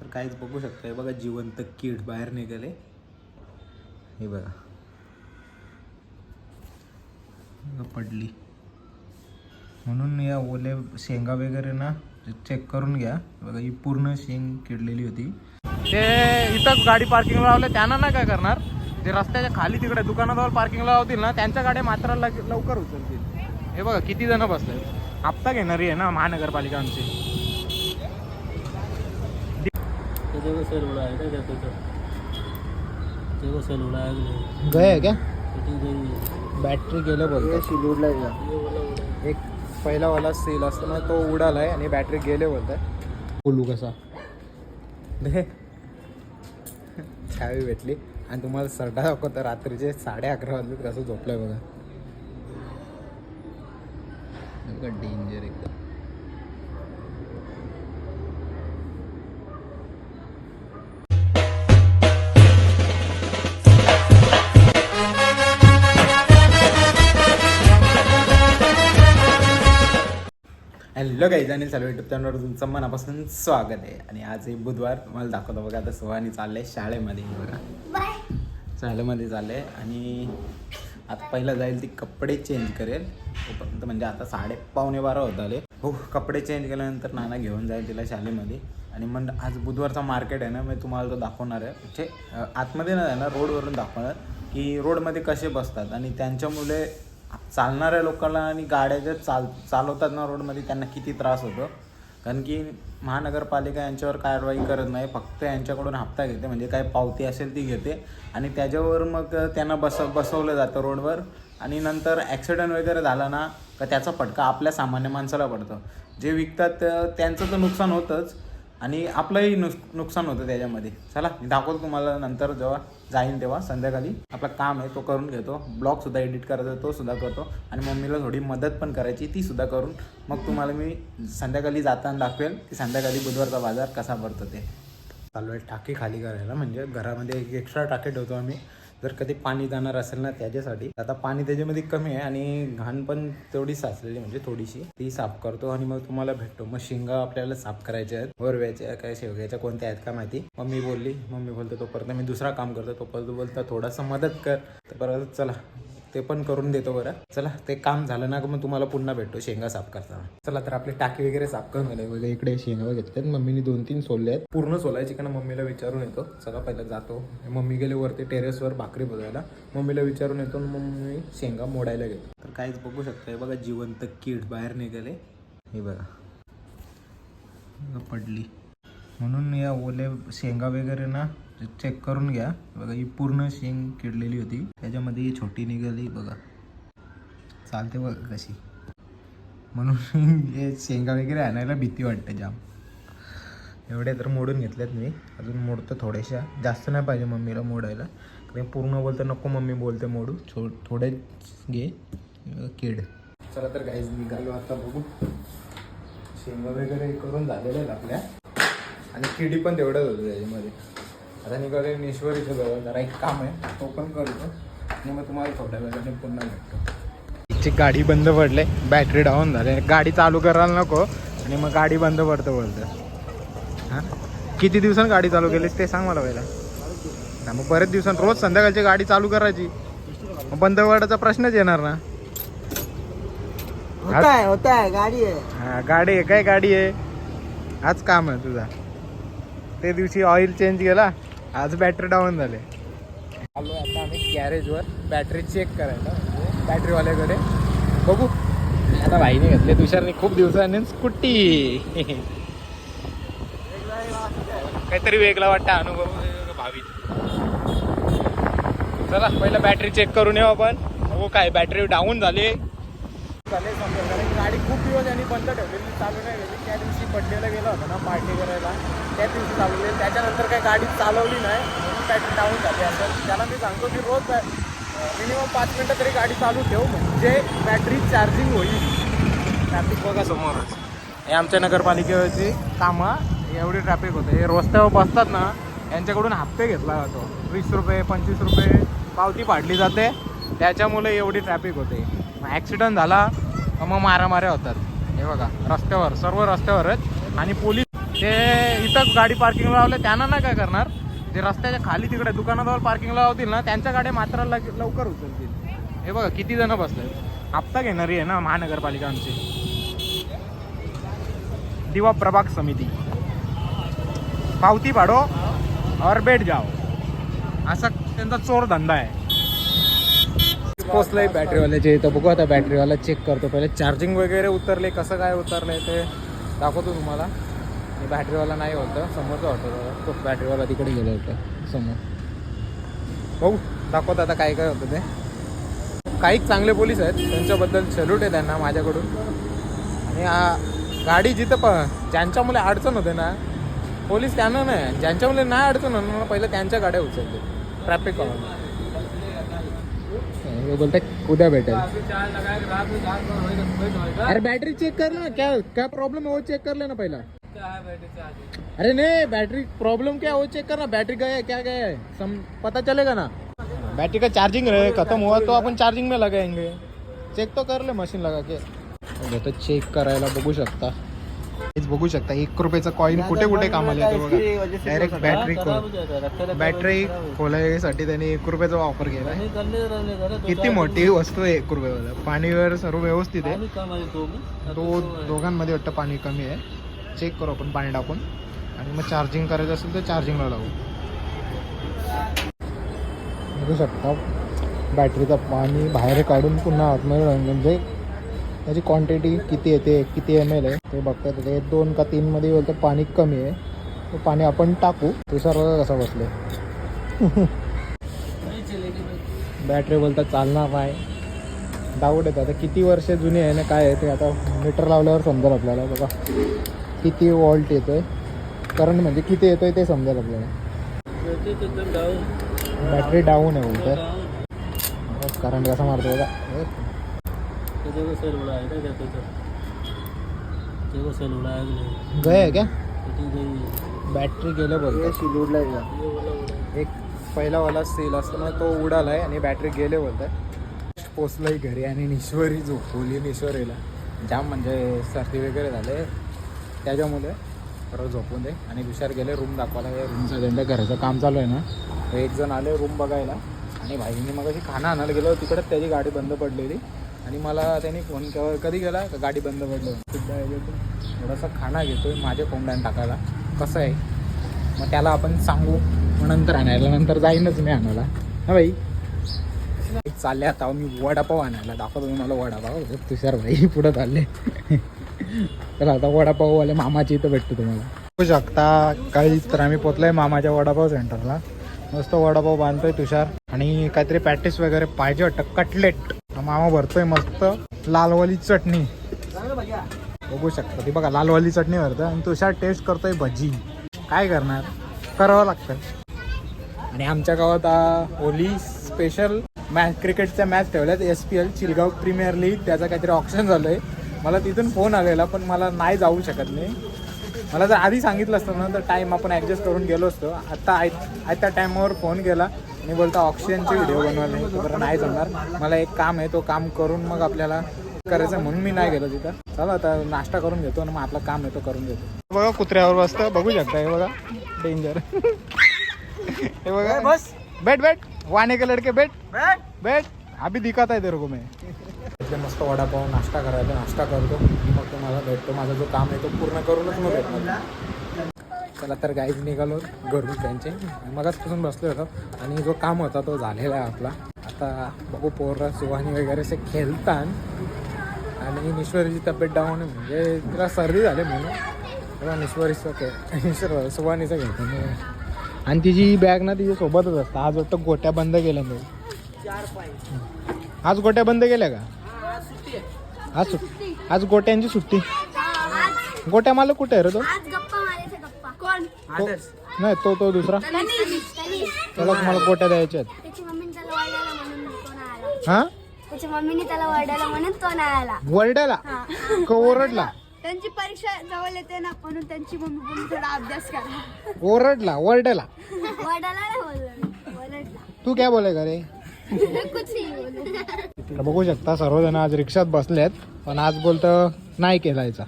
तर काहीच बघू शकता हे बघा जिवंत कीड बाहेर निघाले हे बघा. पडली. म्हणून या ओले शेंगा वगैरे ना चेक करून घ्या. बघा ही पूर्ण शेंग किडलेली होती. ते इथं गाडी पार्किंगला लावले. त्यांना ना काय करणार? ते रस्त्याच्या खाली तिकडे दुकानाजवळ पार्किंगला लावतील ना त्यांच्या गाड्या मात्र लवकर उचलतील. हे बघा किती जण बसले हप्ता घेणारी आहे ना महानगरपालिका आमची. सेल उडा आहे सेल उडा आहे की नाही गय क्या? किती गई बॅटरी गेलं एक पहिला वाला सेल असतो ना तो उडालाय आणि बॅटरी गेले बोलतात. बोलू कसा? चावी भेटली. आणि तुम्हाला सरडा दाखवतं रात्रीचे साडे अकरा वाजले कसं झोपलंय बघा. डेंजर एकदम. हॅलो काही जाणील चालू युट्यूब चॅनलवर तुमचं मनापासून स्वागत आहे. आणि आज एक बुधवार तुम्हाला दाखवतो बघा आता सोहानी चाललंय शाळेमध्ये बघा. शाळेमध्ये चाललंय आणि आता पहिला जाईल ती कपडे चेंज करेल. तोपर्यंत म्हणजे आता साडे पावणे बारा होत आले. हो कपडे चेंज केल्यानंतर नाना घेऊन जाईल तिला शाळेमध्ये. आणि मग आज बुधवारचा मार्केट आहे ना मी तुम्हाला तो दाखवणार आहे. म्हणजे आतमध्ये नाही जाणार रोडवरून दाखवणार. की रोडमध्ये कसे बसतात आणि त्यांच्यामुळे चालणाऱ्या लोकांना आणि गाड्या ज्या चाल चालवतात ना रोडमध्ये त्यांना किती त्रास होतो? कारण की महानगरपालिका यांच्यावर कारवाई करत नाही फक्त यांच्याकडून हप्ता घेते म्हणजे काय पावती असेल ती घेते. आणि त्याच्यावर मग त्यांना बस बसवलं जातं रोडवर. आणि नंतर ॲक्सिडेंट वगैरे झाला ना का त्याचा फटका आपल्या सामान्य माणसाला पडतो. जे विकतात त्यांचं तर नुकसान होतंच. आणि आपलंही नुक नुकसान होतं त्याच्यामध्ये. चला दाखवतो तुम्हाला नंतर जेव्हा जाईन तेव्हा संध्याकाळी. आपलं काम आहे तो करून घेतो. ब्लॉगसुद्धा एडिट करायचा तो सुद्धा करतो. आणि मम्मीला थोडी मदत पण करायची ती सुद्धा करून. मग तुम्हाला मी संध्याकाळी जाताना दाखवेल की संध्याकाळी बुधवारचा बाजार कसा भरतो ते. चालू आहे टाकी खाली करायला. म्हणजे घरामध्ये एक एक्स्ट्रा टाकी ठेवतो आम्ही. जर कधी पाणी जाणार असेल ना त्याच्यासाठी आता पाणी त्याच्यामध्ये कमी आहे आणि घाण पण तेवढी साचलेली म्हणजे थोडीशी. ती साफ करतो आणि मग तुम्हाला भेटतो. मग शेंगा आपल्याला साफ करायच्या आहेत. वरव्याच्या काय शेवग्याच्या कोणत्या आहेत का माहिती? मम्मी बोलली. मम्मी बोलतो तोपर्यंत मी दुसरा काम करतो. तोपर्यंत बोलता थोडासा मदत कर. तर परत चला. ते पण करून देतो बरं. चला ते काम झालं ना मग तुम्हाला पुन्हा भेटतो शेंगा साफ करताना. चला तर आपले टाकी वगैरे साफ करून झाले वगैरे इकडे शेंगा घेतल्यात मम्मीने दोन तीन सोलले आहेत. पूर्ण सोलायची का मम्मीला विचारून येतो. चला पहिला जातो. मम्मी गेले वरती टेरेसवर भाकरी बघायला मम्मीला विचारून येतो आणि मम्मी शेंगा मोडायला गेलो. तर काहीच बघू शकतोय बघा जिवंत कीड बाहेर निघाले. हे बघा, पडली. म्हणून या ओले शेंगा वगैरे ना चेक करून घ्या. बघा ही पूर्ण शेंग किडलेली होती. त्याच्यामध्ये ही छोटी निघाली बघा. चालते बघा कशी. म्हणून हे शेंगा वगैरे आणायला भीती वाटते जाम. एवढे तर मोडून घेतल्यात मी. अजून मोडतो थोड्याशा. जास्त नाही पाहिजे मम्मीला मोडायला. कारण पूर्ण बोलतं नको मम्मी बोलते मोडू. छो थोडे घे किड. चला तर काहीच निघालो आता बघू. शेंगा वगैरे करून झालेल्या आहेत आपल्या. आणि किडी पण तेवढंच होतं त्याच्यामध्ये. आता निघाले नेश्वरीच्या जवळ जरा एक काम आहे तो पण करतो. आणि मग तुम्हाला थोड्या वेळाने पुन्हा भेटतो. ची गाडी बंद पडले बॅटरी डाऊन झाले. गाडी चालू करायला नको आणि मग गाडी बंद पडतं बोलतं. हां? किती दिवसांनी गाडी चालू केलीस ते सांग मला पहिला. ना मग बरेच दिवसांनी रोज संध्याकाळची गाडी चालू करायची. मग बंद पडायचा प्रश्नच येणार ना. होता है होता है गाड़ी है हा गाडी आहे काय गाडी आहे? आज काम आहे तुझा. ते दिवशी ऑइल चेंज केला आज बॅटरी डाऊन झाले. आलो आता आम्ही गॅरेजवर बॅटरी चेक करायला. बॅटरीवाल्याकडे बघू. आता भाईने घेतले तुषारने खूप दिवसांनी स्कूटी. काहीतरी वेगळा वाटतं अनुभव. भावी. चला पहिलं बॅटरी चेक करून येऊ आपण. हो काय बॅटरी डाऊन झाली. झाले समजा. कारण गाडी खूप दिवस यांनी बंद ठेवलेली चालू नाही गेली त्या दिवशी पडलेलं गेला होता ना पार्टी करायला. त्या दिवशी चालवली त्याच्यानंतर काही गाडी चालवली नाही. म्हणून बॅटरी डाऊन झाली असं. त्याला मी सांगतो की रोज मिनिमम पाच मिनटं तरी गाडी चालू ठेव. म्हणजे बॅटरी चार्जिंग होईल. ट्रॅफिक बघा समोरच हे आमच्या नगरपालिकेची कामं. एवढी ट्रॅफिक होते. हे रस्त्यावर बसतात ना यांच्याकडून हप्ते घेतला जातो. वीस रुपये पंचवीस रुपये पावती पाडली जाते. त्याच्यामुळे एवढी ट्रॅफिक होते. मग झाला मग मारामाऱ्या होतात. हे बघा रस्त्यावर सर्व रस्त्यावरच आणि पोलीस ते इथं गाडी पार्किंगला लावले. त्यांना नाही काय करणार? जे रस्त्याच्या खाली तिकडे दुकानाजवळ पार्किंगला लावतील ना त्यांच्या गाड्या मात्र लवकर उचलतील. हे बघा किती जण बसले हप्ता घेणारी आहे ना महानगरपालिका आमची. दिवा प्रभाग समिती. पावती पाडो और बेट जाओ. असा त्यांचा चोर धंदा आहे. पोचलंय बॅटरीवाल्याचे इथं बघू आता बॅटरीवाला चेक करतो. पहिले चार्जिंग वगैरे उतरले कसं काय उतरलंय ते दाखवतो तुम्हाला. आणि बॅटरीवाला नाही होतं समोरचा होतं तो बॅटरीवाला तिकडे गेलं होतं समोर. भाऊ दाखवतो आता काय काय होतं ते. काही चांगले पोलीस आहेत त्यांच्याबद्दल सल्यूट आहे त्यांना माझ्याकडून. आणि गाडी जिथं प ज्यांच्यामुळे अडचण होते ना पोलीस त्यांना नाही ज्यांच्यामुळे नाही अडचण होणार ना पहिलं त्यांच्या गाड्या उचलते. ट्रॅफिक बोलते उद्या भेटेल अरे बैटरी चेक कर ना क्या क्या प्रॉब्लम है वो चेक कर लेना पहला। अरे नहीं बैटरी प्रॉब्लम क्या है वो चेक करना बैटरी गया है क्या गया है सम पता चलेगा ना। बैटरी का चार्जिंग रहे खत्म हुआ तो अपन चार्जिंग में लगाएँगे। चेक तो कर ले मशीन लगा के। तर चेक करायला बघू शकता। बघू शकता. एक रुपयाचा कॉईन कुठे कुठे कामाला येतो बघा. डायरेक्ट बॅटरी बॅटरी खोलायसाठी त्यांनी एक रुपयाचा वापर केला किती मोठी वस्तू आहे एक रुपयाला पाणीवर सर्व व्यवस्थित आहे. दो दोघांमध्ये वाटतं पाणी कमी आहे. चेक करू आपण पाणी टाकून. आणि मग चार्जिंग करायचं असेल तर चार्जिंगला लावू. बघू शकता. बॅटरीचं पाणी बाहेर काढून पुन्हा आतमध्ये म्हणजे त्याची क्वांटिटी किती येते किती एम एल आहे ते बघता ते दोन का तीनमध्ये बोलतं पाणी कमी आहे. पाणी आपण टाकू. ते सर्व कसं बसले. बॅटरी बोलतात चालणार नाही. डाऊट येतं. आता किती वर्ष जुनी आहे ना काय आहे ते आता मीटर लावल्यावर समजेल आपल्याला. बघा. किती वॉल्ट येतो आहे करंट म्हणजे किती येतोय ते समजेल आपल्याला. बॅटरी डाऊन आहे बोलतं करंट कसा मारतो बघा. हे. सेल उड़ा है क्या? तो देखो सेल उड़ा है गए आहे क्या है बॅटरी गेलं वाला उड़ा एक पहिलावाला सेल असतो ना तो उडालाय आणि बॅटरी गेले बोलतात. पोचलंय घरी आणि निश्वरी झोपवली निश्वरीला जाम म्हणजे सर्दी वगैरे झाले त्याच्यामुळे परत झोपून दे. आणि विचार गेले रूम दाखवायला. रूमचं त्यांच्या घराचं काम चालू आहे ना. तर एक जण आले रूम बघायला. आणि भाईने मग अशी खाना आणायला गेलो. तिकडे त्याची गाडी बंद पडलेली. आणि मला त्यांनी फोन कधी गेला का गाडी बंद पडलं. सुद्धा थोडासा खाना घेतोय माझ्या कोंबड्यानं टाकायला. कसं आहे? मग त्याला आपण सांगू. मग नंतर आणायला. नंतर जाईनच मी आणायला. हा भाई चालले आता मी वडापाव आणायला. दाखवतो मी मला वडापाव तुषार भाई पुढं चालले. तर आता वडापाववाले मामाची इथं भेटतो तुम्हाला. बघू शकता काही तर आम्ही पोचलोय मामाच्या वडापाव सेंटरला. मस्त वडापाव बांधतोय तुषार. आणि काहीतरी पॅटीस वगैरे पाहिजे वाटतं. कटलेट. मामा भरतोय मस्त. लालवाली चटणी. बघू शकता ती बघा लालवाली चटणी भरतं आणि तुषार टेस्ट करतोय भजी. काय करणार? करावं लागतं आणि आमच्या गावात होली स्पेशल मॅच क्रिकेटच्या मॅच ठेवल्यात. S P L Chilgaon premier league त्याचा काहीतरी ऑप्शन झालं आहे मला तिथून फोन आलेला पण मला नाही जाऊ शकत नाही मला जर आधी सांगितलं असतं ना तर टाईम आपण ॲडजस्ट करून गेलो असतो. आता आय आयत्या टाईमावर फोन केला. आणि बोलता ऑक्सिजनचे व्हिडिओ बनवले तर बरं नाही जमणार. मला एक काम आहे तो काम करून मग आपल्याला करायचं म्हणून मी नाही गेलो तिथं. चला आता नाश्ता करून घेतो आणि मग आपलं काम आहे तो करून घेतो. बघा कुत्र्यावर बसतं. बघू शकता हे बघा. डेंजर हे बघा. बस. बैठ बैठ वाने के लड़के बैठ बैठ बैठ अभी दिखाता है तेरे को मैं. इथे मस्त वडापाव नाश्ता करायचा नाश्ता करतो. मग तुम्हाला भेटतो. माझा जो काम आहे तो पूर्ण करूनच मग भेटणार. चला तर गाईज निघालो घरून त्यांचे. मगाचपासून बसलो होतो आणि जो काम होता तो झालेला आहे आपला. आता बघू पोर सुहानी वगैरे असे खेळतात. आणि निश्वरीची तब्येत डाऊन म्हणजे तिला सर्दी झाली म्हणून. तेव्हा निश्वरीचं खेळ निश्वर सुहानीचं घेतो मी आणि तिची बॅग ना तिच्या सोबतच असतं. आज वाटतं गोट्या बंद केल्या मी. आज गोट्या बंद केल्या का? आज सुट्टी. आज गोट्यांची सुट्टी. गोट्या मला कुठे आहे रे तो? नाही तो तो दुसरा? तनिष तनिष त्याला मला गोट्या द्यायच्या आहेत. त्याची मम्मीने त्याला वरडायला म्हणून तो नाही आला हा? त्याची मम्मीने त्याला वरडायला म्हणून तो नाही आला वरड्याला? हा. का ओरडला? त्यांची परीक्षा जवळ येते ना म्हणून त्यांची मम्मी थोडा अभ्यास करा. ओरडला वरड्याला. नाही बोललो तू काय बोलाय रे कुछ नाही बोललो. तर बघू शकता सर्वजण आज रिक्षात बसलेत पण आज बोलतं नाही केलायचा.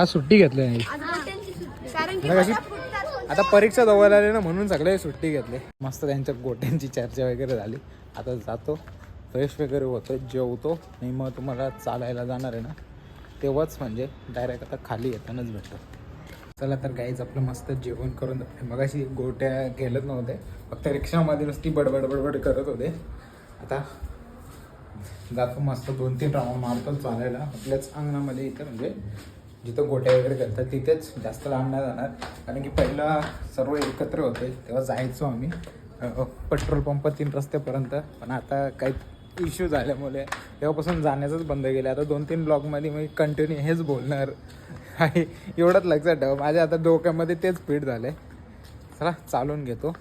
आज सुट्टी घेतली नाही. कारण की कशी- आता परीक्षा जवळ आली ना म्हणून सगळे सुट्टी घेतले. मस्त त्यांच्या गोट्यांची चर्चा वगैरे झाली. आता जातो फ्रेश वगैरे होतो जेवतो. आणि मग तुम्हाला चालायला जाणार आहे ना तेव्हाच म्हणजे डायरेक्ट आता खाली येतानाच भेटतो. चला तर गाईज आपलं मस्त जेवण करून मग अशी गोट्या गेलत नव्हते फक्त रिक्षामध्ये नुसती बडबड बडबड करत होते. आता जातो मस्त दोन तीन राऊंड मारतो चालायला. आपल्याच अंगणामध्ये इथं म्हणजे जिथं गोट्या वगैरे करतात तिथेच जास्त लांब नाही जाणार. कारण की पहिला सर्व एकत्र होते तेव्हा जायचो आम्ही. पेट्रोल पंप तीन रस्त्यापर्यंत. पण आता काही इश्यू झाल्यामुळे तेव्हापासून जाण्याचंच बंद केलं आता दोन तीन ब्लॉगमध्ये मी कंटिन्यू हेच बोलणार. आहे एवढंच लक्षात ठेवा माझ्या आता डोक्यामध्ये तेच फिट झालं आहे चला चालून घेतो.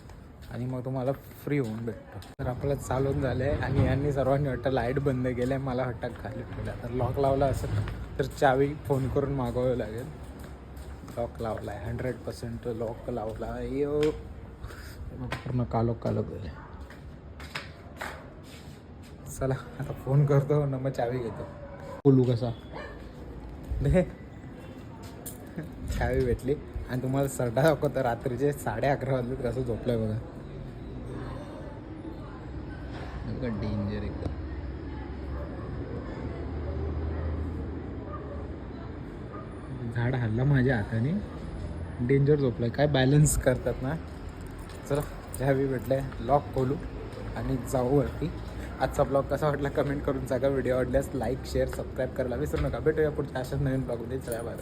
आणि मग तुम्हाला फ्री होऊन भेटतो. तर आपलं चालून झालं आहे आणि यांनी सर्वांनी वाटतं लाइट बंद केलं आहे मला वाटतं खाली ठेवलं तर लॉक लावला असं तर चावी फोन करून मागवावं लागेल. लॉक लावला आहे हंड्रेड पर्सेंट लॉक लावला यो पूर्ण कालो कालो गेले चला आता फोन करतो न मग चावी घेतो. बोलू कसा? दे. चावी भेटली. आणि तुम्हाला सरडा दाखवतो रात्रीचे साडे अकरा वाजले कसं झोपलंय बघा. डेंजर एकदम. झाड हल्ला माझ्या हाताने. डेंजर झोपलं काय बॅलन्स करतात ना? चला भेटलं आहे लॉक खोलू आणि जाऊ वरती. आजचा ब्लॉग कसा वाटला कमेंट करून सांगा. व्हिडिओ आवडल्यास लाईक शेअर सबस्क्राईब करायला विसरू नका. भेटूया पुढच्या अशाच नवीन ब्लॉगमध्ये चला बाय